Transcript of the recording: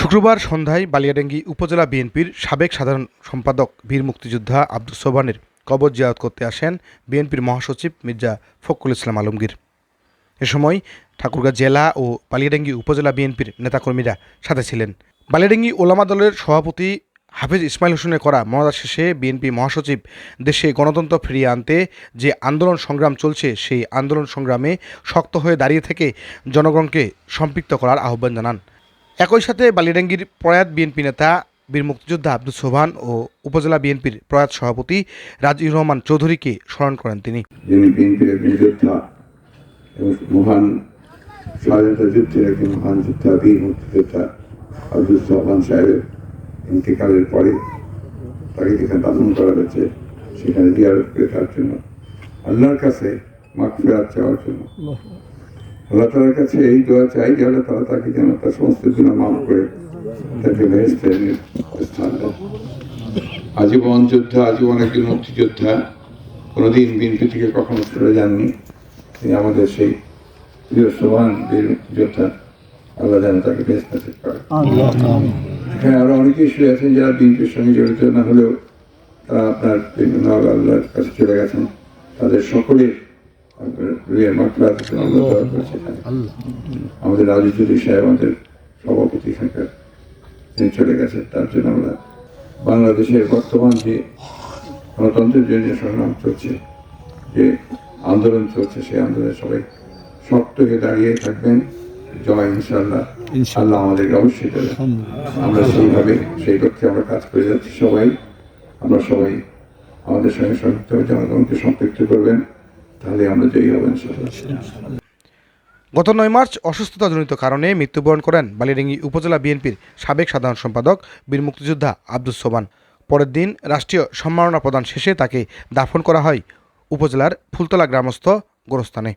শুক্রবার সন্ধ্যায় বালিয়াডাঙ্গি উপজেলা বিএনপির সাবেক সাধারণ সম্পাদক বীর মুক্তিযোদ্ধা আব্দুল সোবানের কবর জিয়ারত করতে আসেন বিএনপির মহাসচিব মির্জা ফখরুল ইসলাম আলমগীর। এ সময় ঠাকুরগাঁ জেলা ও বালিয়াডাঙ্গি উপজেলা বিএনপির নেতাকর্মীরা সাথে ছিলেন। বালিয়াডাঙ্গি ওলামা দলের সভাপতি হাফিজ ইসমাইল হোসেনের করা মনাদার শেষে বিএনপি মহাসচিব দেশে গণতন্ত্র ফিরিয়ে আনতে যে আন্দোলন সংগ্রাম চলছে, সেই আন্দোলন সংগ্রামে শক্ত হয়ে দাঁড়িয়ে থেকে জনগণকে সম্পৃক্ত করার আহ্বান জানান। একই সাথে বালিয়াডাঙ্গির প্রয়াত বিএনপি নেতা বীর মুক্তিযোদ্ধা আব্দুল সোহান ও উপজেলা বিএনপির প্রয়াত সভাপতি রাজিউর রহমান চৌধুরীকে স্মরণ করেন তিনি। স্বাধীনতা যুদ্ধের একজন মহান যোদ্ধা, বীর মুক্তিযোদ্ধা আব্দুল সোহান ইন্তেকালের পরে তাকে যেখানে দাফন করা হয়েছে, সেখানে জিয়ারত করে তার জন্য আল্লাহর কাছে মাগফিরাত চাওয়ার জন্য। আল্লাহ তালার কাছে এই দোয়া চাই যে আল্লাহ তালা তাকে যেন তার সমস্ত গুণা মাফ করে তাকে বেহেস্তের স্থান দেয়। আজীবন যোদ্ধা, আজীবন একজন মুক্তিযোদ্ধা, কোনোদিন বিএনপি থেকে কখনো সরে যাননি। তিনি আমাদের সেই প্রিয় সোহান বীর যোদ্ধা। আল্লাহ যেন তাকে বেশ নসিব করে এখানে আরও অনেকেই শুয়ে আছেন যারা বিএনপির সঙ্গে জড়িত না হলেও তারা আপনার বিভিন্ন আল্লাহর কাছে চলে গেছেন তাদের সকলের। আমাদের রাজু চৌধুরী সাহেব আমাদের সভাপতি এখানকার তিনি চলে গেছেন তার জন্য আমরা বাংলাদেশের বর্তমান যে গণতন্ত্রের জন্য সংগ্রাম চলছে যে আন্দোলন চলছে সেই আন্দোলনে সবাই শক্ত হয়ে দাঁড়িয়ে থাকবেন জয় ইনশাল্লাহ আল্লাহ আমাদেরকে অবশ্যই দেবে। আমরা সেইভাবে সেই লক্ষ্যে আমরা কাজ করে যাচ্ছি সবাই। আমরা সবাই আমাদের সঙ্গে সংযুক্ত হয়ে জনগণকে সম্পৃক্ত করবেন। তাহলে আমরা জয়ী হবেন ইনশাল্লাহ গত নয় মার্চ অসুস্থতাজনিত কারণে মৃত্যুবরণ করেন বালিয়াডাঙ্গি উপজেলা বিএনপির সাবেক সাধারণ সম্পাদক বীর মুক্তিযোদ্ধা আব্দুল সোবান পরের দিন রাষ্ট্রীয় সম্মাননা প্রদান শেষে তাকে দাফন করা হয় উপজেলার ফুলতলা গ্রামস্থ গোরস্থানে।